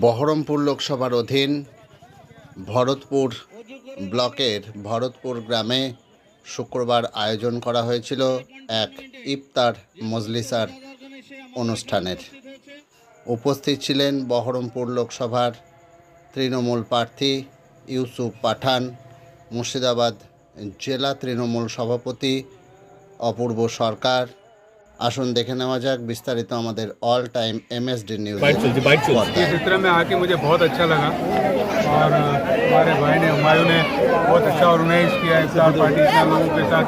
বহরমপুর লোকসভার অধীন ভরতপুর ব্লকের ভরতপুর গ্রামে শুক্রবার আয়োজন করা হয়েছিল এক ইফতার মজলিসার অনুষ্ঠানের। উপস্থিত ছিলেন বহরমপুর লোকসভার তৃণমূল প্রার্থী ইউসুফ পাঠান, মুর্শিদাবাদ জেলা তৃণমূল সভাপতি অপূর্ব সরকার আসুন দেখে নেওয়া যাক বিস্তারিত আমাদের all time MSD news byte चलती बाइट चलती इस चित्र में आके मुझे बहुत अच्छा लगा और अ, हमारे भाई ने हुमायूं ने बहुत अच्छा ऑर्गेनाइज किया इफ्तार पार्टी इतने लोगों के साथ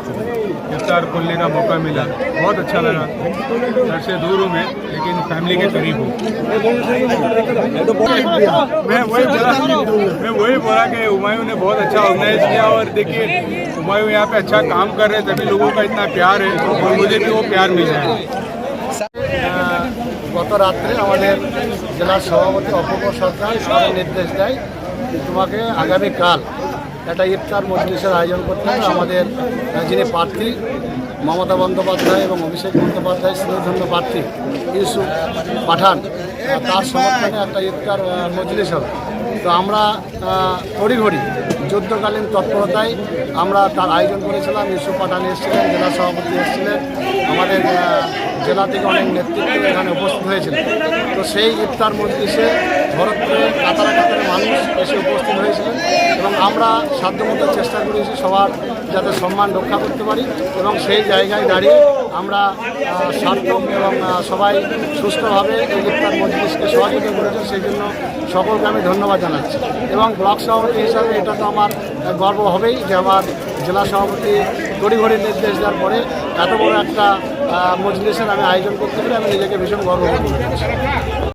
इफ्तार खोलने का मौका मिला बहुत अच्छा लगा घर से दूर हूँ मैं लेकिन फैमिली के करीब हूँ मैं वही बोला मैं वही बोला कि हुमायूं ने बहुत अच्छा ऑर्गेनाइज किया और देखिए हुमायूं यहाँ पे अच्छा काम कर रहे हैं तभी लोगों का इतना प्यार है और मुझे भी वो प्यार मिल जाएगा গত রাত্রে আমাদের জেলার সভাপতি অপূর্ব সরকার সবাই নির্দেশ দেয় যে তোমাকে আগামীকাল একটা ইফতার মজলিসের আয়োজন করতে হবে আমাদের আহ, যিনি প্রার্থী মমতা বন্দ্যোপাধ্যায় এবং অভিষেক বন্দ্যোপাধ্যায় স্নেহধন্য প্রার্থী ইউসুফ পাঠান আহ, তার সমর্থনে একটা ইফতার আহ, মজলিস হবে তো আমরা তড়িঘড়ি যুদ্ধকালীন তৎপরতায় আমরা তার আয়োজন করেছিলাম। ইউসুফ পাঠান এসেছিলেন, জেলা সভাপতি এসেছিলেন। আমাদের জেলা থেকে অনেক নেতৃত্ব এখানে উপস্থিত হয়েছিল। তো সেই ইফতার মজলিসে ভরতপুরে কাতারা কাতারে মানুষ এসে উপস্থিত হয়েছিলেন এবং আমরা সাধ্যমতো চেষ্টা করেছি সবার যাতে সম্মান রক্ষা করতে পারি এবং সেই জায়গায় দাঁড়িয়ে আমরা সার্থক এবং সবাই সুস্থভাবে এই ইফতার মজলিসকে সহযোগিতা করেছে, সেই জন্য সকলকে আমি ধন্যবাদ জানাচ্ছি। এবং ব্লক সভাপতি হিসাবে এটা তো আমার গর্ব হবেই যে আমার জেলা সভাপতি তড়িঘড়ি নির্দেশ দেওয়ার পরে এত বড় একটা মজলিসের আমি আয়োজন করতে পেরে আমি নিজেকে ভীষণ গর্ব